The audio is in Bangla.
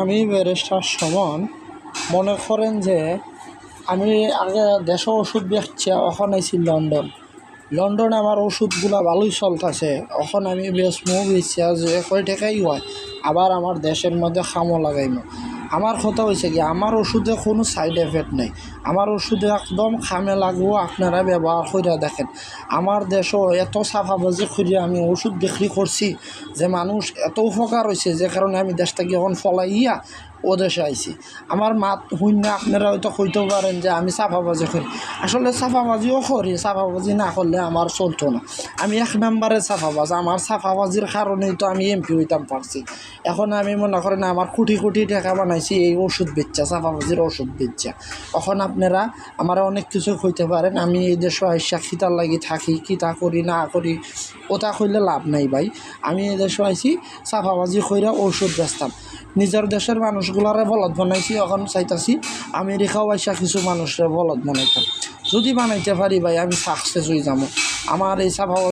আমি ব্যারিস্টার সমন মনে করেন যে আমি আগে দেশে ওষুধ বেচছি, এখন আইছি লন্ডন। লন্ডনে আমার ওষুধগুলা ভালোই চলতেছে, এখন আমি বেশ মুখ দিচ্ছি আর যে কয় টাকাই হয়, আবার আমার দেশের মধ্যে খামো লাগাইমু। আমার কথা হয়েছে কি, আমার ওষুধে কোনো সাইড এফেক্ট নেই। আমার ওষুধে একদম খামে লাগবো, আপনারা ব্যবহার করে দেখেন। আমার দেশও এত সাফাবাজি করে আমি ওষুধ বিক্রি করছি যে মানুষ এত উপকার হয়েছে যে কারণে আমি দেশটাকে এখন ফলাইয়া ও দেশে আইছি। আমার মাত শূন্য আপনারা হয়তো কইতে পারেন যে আমি সাফাবাজি করি। আসলে সাফাবাজিও করি সাফাবাজি না করলে আমার চলতো না। আমি এক নম্বরে সাফাবাজ আমার সাফাবাজির কারণেই তো আমি এমপি হইতাম পারছি। এখন আমি মনে করেন আমার কোটি কোটি টাকা বানাইছি এই ওষুধ বেচা সাফাবাজির ওষুধ বেচা এখন আপনারা আমার অনেক কিছু কইতে পারেন, আমি এই দেশে আইসা খিতার লাগি থাকি, কিতা করি, না করি ওটা কইলে লাভ নাই ভাই। আমি এই দেশে আইছি সাফাবাজি কইরা ওষুধ বেচতাম। নিজের দেশের মানুষগুলারে বলদ বানাইছি, এখন চাইতাছি আমেরিকাও আইসা কিছু মানুষরে বলদ বানাইতাম যদি বানাইতে পারি ভাই, আমি সাকসেস হয়ে যাব। আমার এই সাফা